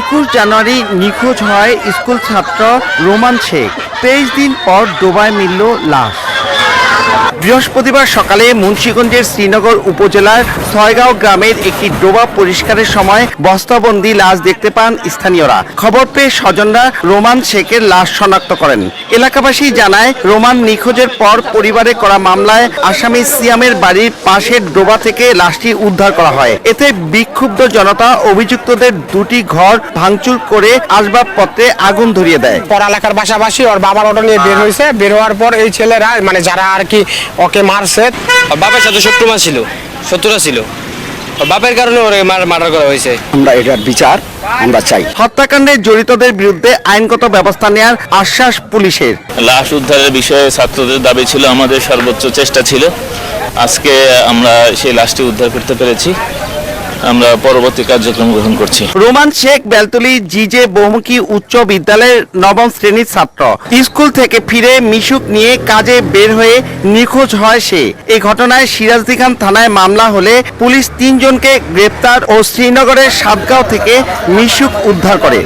একুশ জানুয়ারি নিখোঁজ হয় স্কুল ছাত্র রোমান শেখ। তেইশ দিন পর ডোবায় মিলল লাশ। বৃহস্পতিবার সকালে মুন্সিগঞ্জের শ্রীনগর উপজেলার ছয়গাঁও গ্রামের একটি ডোবা পরিষ্কারের সময় বস্তাবন্দি লাশ দেখতে পান স্থানীয়রা। খবর পেয়ে স্বজনরা রোমান শেখের লাশ শনাক্ত করেন। এলাকাবাসী জানায়, রোমান নিখোঁজের পর পরিবারে করা মামলায় আসামি সিয়ামের বাড়ির পাশের ডোবা থেকে লাশটি উদ্ধার করা হয়। এতে বিক্ষুব্ধ জনতা অভিযুক্তদের দুটি ঘর ভাঙচুর করে আসবাবপত্রে আগুন ধরিয়ে দেয়। পর এলাকার পাশাপাশি ওর বাবার অটো নিয়ে বের হয়েছে। বের হওয়ার পর এই ছেলেরা মানে যারা আর কি ওকে মারছে। ওর বাপের সাথে শত্রুমা ছিল শত্রুরা ছিল। বাপের কারণে ওর মার্ডার করা হয়েছে। আমরা এটার বিচার আমরা চাই। হত্যাকাণ্ডে জড়িতদের বিরুদ্ধে আইনগত ব্যবস্থা নেওয়ার আশ্বাস পুলিশের। লাশ উদ্ধারের বিষয়ে ছাত্রদের দাবি ছিল আমাদের সর্বোচ্চ চেষ্টা ছিল। আজকে আমরা সেই লাশটি উদ্ধার করতে পেরেছি। আমরা পরবর্তী কার্যক্রম গ্রহণ করছি। রোমান শেখ বেলতলি জিজে বহুমুখী উচ্চ বিদ্যালয়ের নবম শ্রেণির ছাত্র। স্কুল থেকে ফিরে মিশুক নিয়ে কাজে বের হয়ে নিখোঁজ হয় সে। এই ঘটনায় সিরাজদি খান থানায় মামলা হলে পুলিশ তিনজনকে গ্রেপ্তার ও শ্রীনগরের সাতগাঁও থেকে মিশুক উদ্ধার করে।